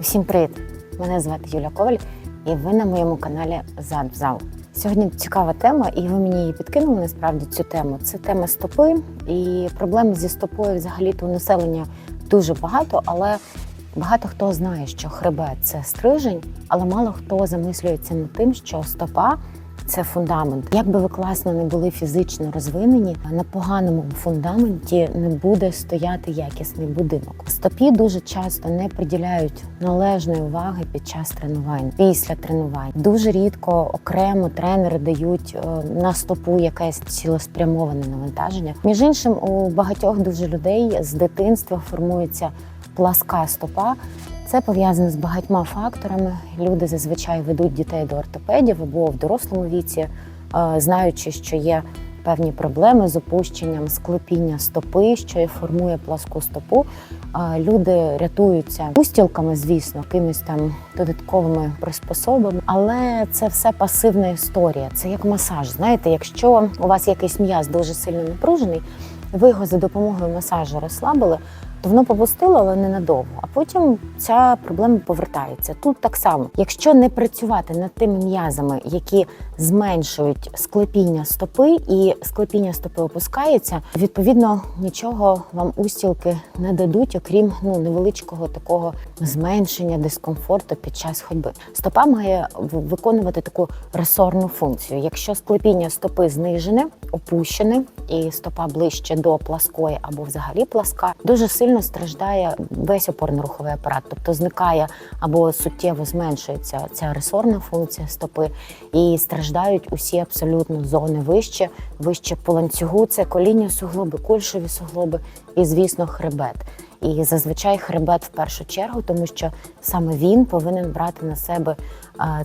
Всім привіт! Мене звати Юля Коваль, і ви на моєму каналі Зад в зал. Сьогодні цікава тема, і ви мені її підкинули насправді цю тему. Це тема стопи і проблем зі стопою взагалі то у населення дуже багато, але багато хто знає, що хребет це стрижень, але мало хто замислюється над тим, що стопа. Це фундамент. Як би ви класно не були фізично розвинені, на поганому фундаменті не буде стояти якісний будинок. Стопі дуже часто не приділяють належної уваги під час тренувань, після тренувань. Дуже рідко окремо тренери дають е, на стопу якесь цілеспрямоване навантаження. Між іншим, у багатьох дуже людей з дитинства формується пласка стопа. Це пов'язано з багатьма факторами. Люди зазвичай ведуть дітей до ортопедів або в дорослому віці, е, знаючи, що є певні проблеми з опущенням склепіння стопи, що і формує пласку стопу. Е, Люди рятуються устілками, звісно, якимись там додатковими приспособами, але це все пасивна історія. Це як масаж. Знаєте, якщо у вас якийсь м'яз дуже сильно напружений, ви його за допомогою масажу розслабили то воно попустило, але ненадовго. А потім ця проблема повертається. Тут так само, якщо не працювати над тими м'язами, які зменшують склепіння стопи, і склепіння стопи опускається, відповідно нічого вам устілки не дадуть, окрім ну невеличкого такого зменшення дискомфорту під час ходьби. Стопа має виконувати таку ресорну функцію. Якщо склепіння стопи знижене, опущене, і стопа ближче до пласкої або взагалі пласка, дуже сильно страждає весь опорно-руховий апарат, тобто зникає або суттєво зменшується ця ресорна функція стопи, і страждають усі абсолютно зони вище, вище по ланцюгу. Це коління суглоби, кульшові суглоби і, звісно, хребет. І зазвичай хребет в першу чергу, тому що саме він повинен брати на себе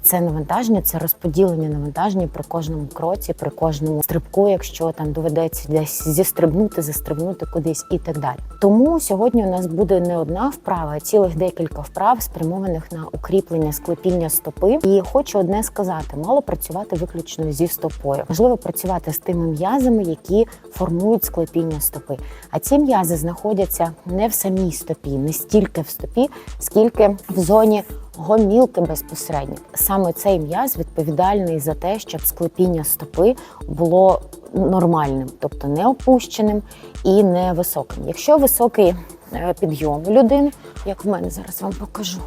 це навантаження, це розподілення навантаження при кожному кроці, при кожному стрибку, якщо там доведеться десь зістрибнути, застрибнути кудись і так далі. Тому сьогодні у нас буде не одна вправа, а цілих декілька вправ, спрямованих на укріплення склепіння стопи. І хочу одне сказати: мало працювати виключно зі стопою. Важливо працювати з тими м'язами, які формують склепіння стопи. А ці м'язи знаходяться не в самій стопі, не стільки в стопі, скільки в зоні гомілки безпосередньо. Саме цей м'яз відповідальний за те, щоб склепіння стопи було нормальним, тобто не опущеним і не високим. Якщо високий е, підйом людини, як в мене зараз вам покажу,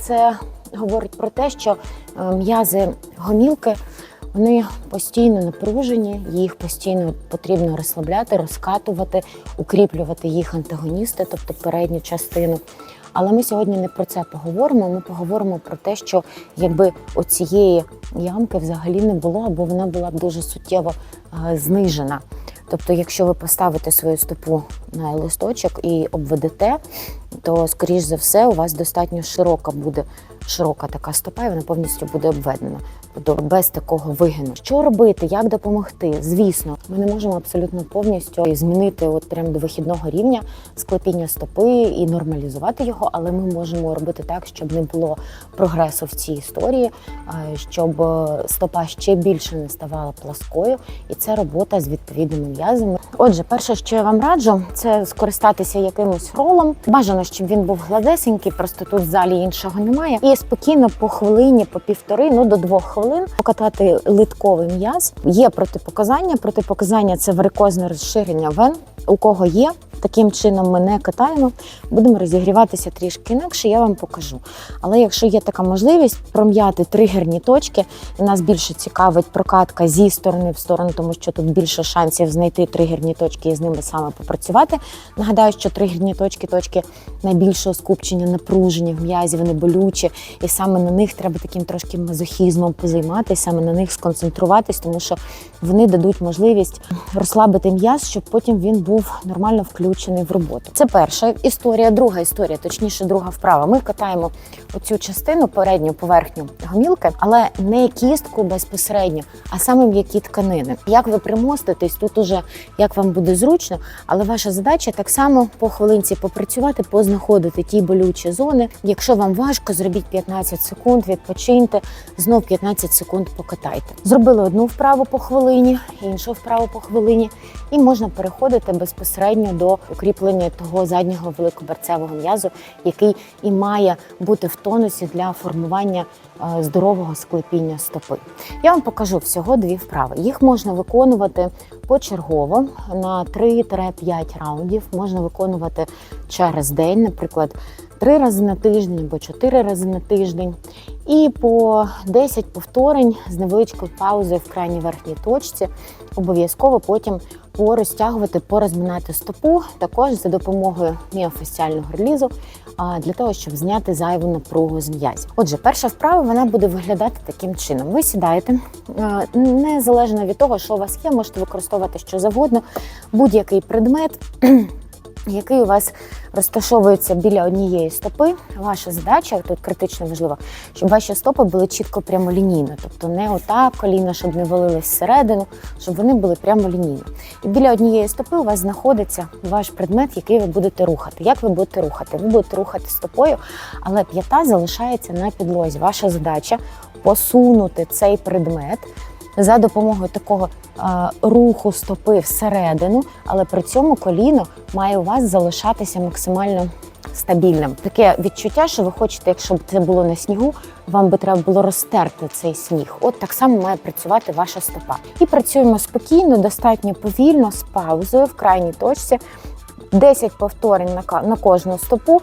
це говорить про те, що е, м'язи гомілки. Вони постійно напружені, їх постійно потрібно розслабляти, розкатувати, укріплювати їх антагоністи, тобто передню частину. Але ми сьогодні не про це поговоримо. Ми поговоримо про те, що якби оцієї ямки взагалі не було, або вона була б дуже суттєво е, знижена. Тобто, якщо ви поставите свою стопу на листочок і обведете, то скоріш за все у вас достатньо широка буде широка така стопа, і вона повністю буде обведена. Тобто без такого вигину. Що робити, як допомогти? Звісно, ми не можемо абсолютно повністю змінити от прямо до вихідного рівня склепіння стопи і нормалізувати його, але ми можемо робити так, щоб не було прогресу в цій історії, щоб е, стопа ще більше не ставала пласкою, і це робота з відповідними м'язами. Отже, перше, що я вам раджу, це скористатися якимось ролом. Бажано, щоб він був гладесенький, просто тут в залі іншого немає. І спокійно по хвилині, по півтори, ну до двох хвилин покатати литковий м'яз. Є протипоказання. Протипоказання це варикозне розширення вен. У кого є, таким чином ми не катаємо. Будемо розігріватися трішки інакше, я вам покажу. Але якщо є така можливість пром'яти тригерні точки, і нас більше цікавить прокатка зі сторони в сторону, тому що тут більше шансів знайти тригерні точки і з ними саме попрацювати. Нагадаю, що тригерні точки точки найбільшого скупчення, напруження в м'язі, вони болючі, і саме на них треба таким трошки мазохізмом позайматися, саме на них сконцентруватись, тому що вони дадуть можливість розслабити м'яз, щоб потім він був нормально включений в роботу. Це перша історія. Друга історія, точніше, друга вправа. Ми катаємо оцю частину передню поверхню гомілки, але не кістку безпосередньо, а саме м'які тканини. Як ви примоститесь, тут уже як вам буде зручно, але ваша задача так само по хвилинці попрацювати, познаходити ті болючі зони. Якщо вам важко, зробіть 15 секунд, відпочиньте, знов 15 секунд покатайте. Зробили одну вправу по хвилині, іншу вправу по хвилині, і можна переходити безпосередньо до укріплення того заднього великоберцевого м'язу, який і має бути в тонусі для формування е, здорового склепіння стопи. Я вам покажу всього дві вправи. Їх можна виконувати почергово на 3-5 раундів. Можна виконувати через день, наприклад, три рази на тиждень або чотири рази на тиждень. І по 10 повторень з невеличкою паузою в крайній верхній точці. Обов'язково потім порозтягувати, порозминати стопу, також за допомогою міофасціального релізу, для того, щоб зняти зайву напругу з м'язів. Отже, перша вправа вона буде виглядати таким чином. Ви сідаєте незалежно від того, що у вас є, можете використовувати що завгодно, будь-який предмет. Який у вас розташовується біля однієї стопи, ваша задача тут критично важлива, щоб ваші стопи були чітко прямолінійно, тобто не отак коліна, щоб не валились всередину, щоб вони були прямолінійні. І біля однієї стопи у вас знаходиться ваш предмет, який ви будете рухати. Як ви будете рухати? Ви будете рухати стопою, але п'ята залишається на підлозі. Ваша задача посунути цей предмет за допомогою такого е, руху стопи всередину, але при цьому коліно має у вас залишатися максимально стабільним. Таке відчуття, що ви хочете, якщо б це було на снігу, вам би треба було розтерти цей сніг. От так само має працювати ваша стопа. І працюємо спокійно, достатньо повільно, з паузою в крайній точці. 10 повторень на кожну стопу.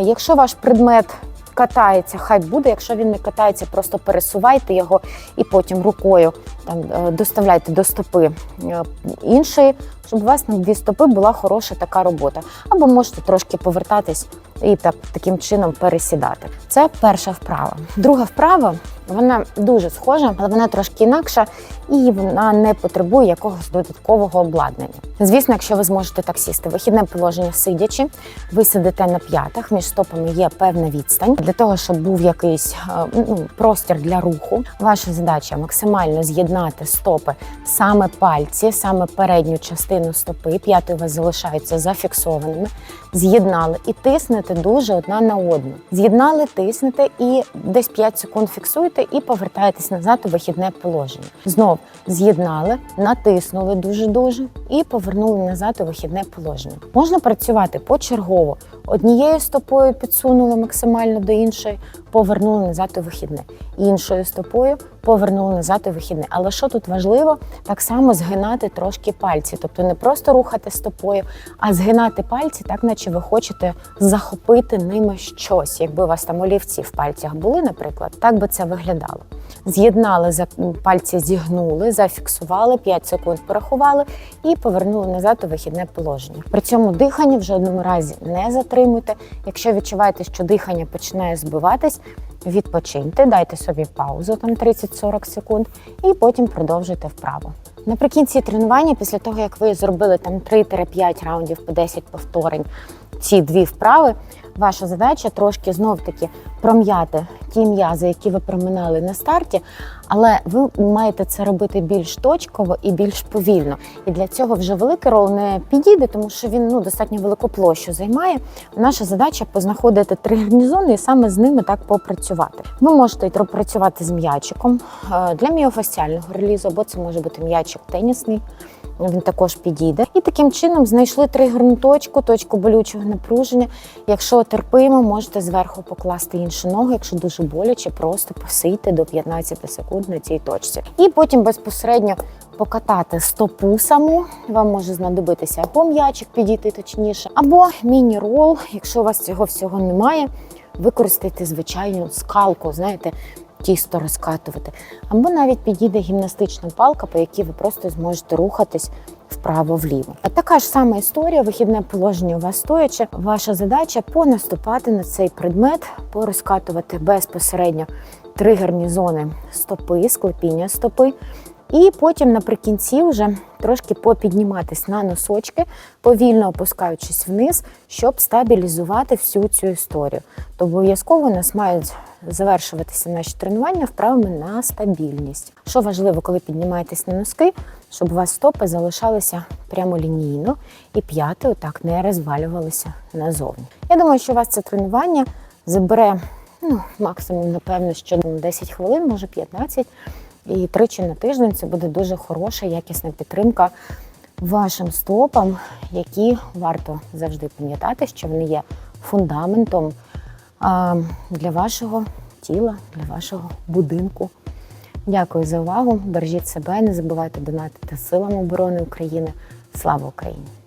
Якщо ваш предмет катається, хай буде. Якщо він не катається, просто пересувайте його і потім рукою там е, доставляйте до стопи е, іншої, щоб у вас на дві стопи була хороша така робота. Або можете трошки повертатись і так таким чином пересідати. Це перша вправа. Друга вправа вона дуже схожа, але вона трошки інакша і вона не потребує якогось додаткового обладнання. Звісно, якщо ви зможете так сісти, вихідне положення сидячи, ви сидите на п'ятах, між стопами є певна відстань для того, щоб був якийсь е, ну, простір для руху. Ваша задача максимально з'єднати стопи саме пальці, саме передню частину стопи. П'яти у вас залишаються зафіксованими. З'єднали і тиснете дуже одна на одну. З'єднали, тиснете і десь 5 секунд фіксуєте і повертаєтесь назад у вихідне положення. Знов з'єднали, натиснули дуже дуже і повернули назад у вихідне положення. Можна працювати почергово. Однією стопою підсунули максимально до іншої, повернули назад у вихідне. Іншою стопою повернули назад у вихідне. Але що тут важливо, так само згинати трошки пальці, тобто не просто рухати стопою, а згинати пальці, так наче ви хочете захопити ними щось. Якби у вас там олівці в пальцях були, наприклад, так би це виглядало. З'єднали за пальці, зігнули, зафіксували, 5 секунд порахували і повернули назад у вихідне положення. При цьому дихання в жодному разі не затримуйте. Якщо відчуваєте, що дихання починає збиватись, відпочиньте, дайте собі паузу там 30-40 секунд, і потім продовжуйте вправо. Наприкінці тренування, після того як ви зробили там 3-5 раундів по 10 повторень, ці дві вправи, ваша задача трошки знов таки пром'яти ті м'язи, які ви проминали на старті, але ви маєте це робити більш точково і більш повільно. І для цього вже великий рол не підійде, тому що він ну достатньо велику площу займає. Наша задача познаходити три гарнізони і саме з ними так попрацювати. Ви можете працювати з м'ячиком е, для міофасціального релізу, або це може бути м'ячик тенісний. Він також підійде. І таким чином знайшли тригерну точку, точку болючого напруження. Якщо терпимо, можете зверху покласти іншу ногу. Якщо дуже боляче, просто посийте до 15 секунд на цій точці. І потім безпосередньо покатати стопу саму. Вам може знадобитися або м'ячик підійти точніше, або міні-рол. Якщо у вас цього всього немає, використайте звичайну скалку, знаєте. Тісто розкатувати, або навіть підійде гімнастична палка, по якій ви просто зможете рухатись вправо-вліво. А така ж сама історія, вихідне положення у вас стояче. Ваша задача понаступати на цей предмет, порозкатувати безпосередньо тригерні зони стопи, склепіння стопи. І потім наприкінці вже трошки попідніматись на носочки, повільно опускаючись вниз, щоб стабілізувати всю цю історію. То обов'язково у нас мають завершуватися наші тренування вправами на стабільність. Що важливо, коли піднімаєтесь на носки, щоб у вас стопи залишалися прямолінійно і п'яти отак не розвалювалися назовні. Я думаю, що у вас це тренування забере ну, максимум, напевно, що 10 хвилин, може 15. І тричі на тиждень це буде дуже хороша, якісна підтримка вашим стопам, які варто завжди пам'ятати, що вони є фундаментом для вашого тіла, для вашого будинку. Дякую за увагу. Бережіть себе, не забувайте донатити силам оборони України. Слава Україні!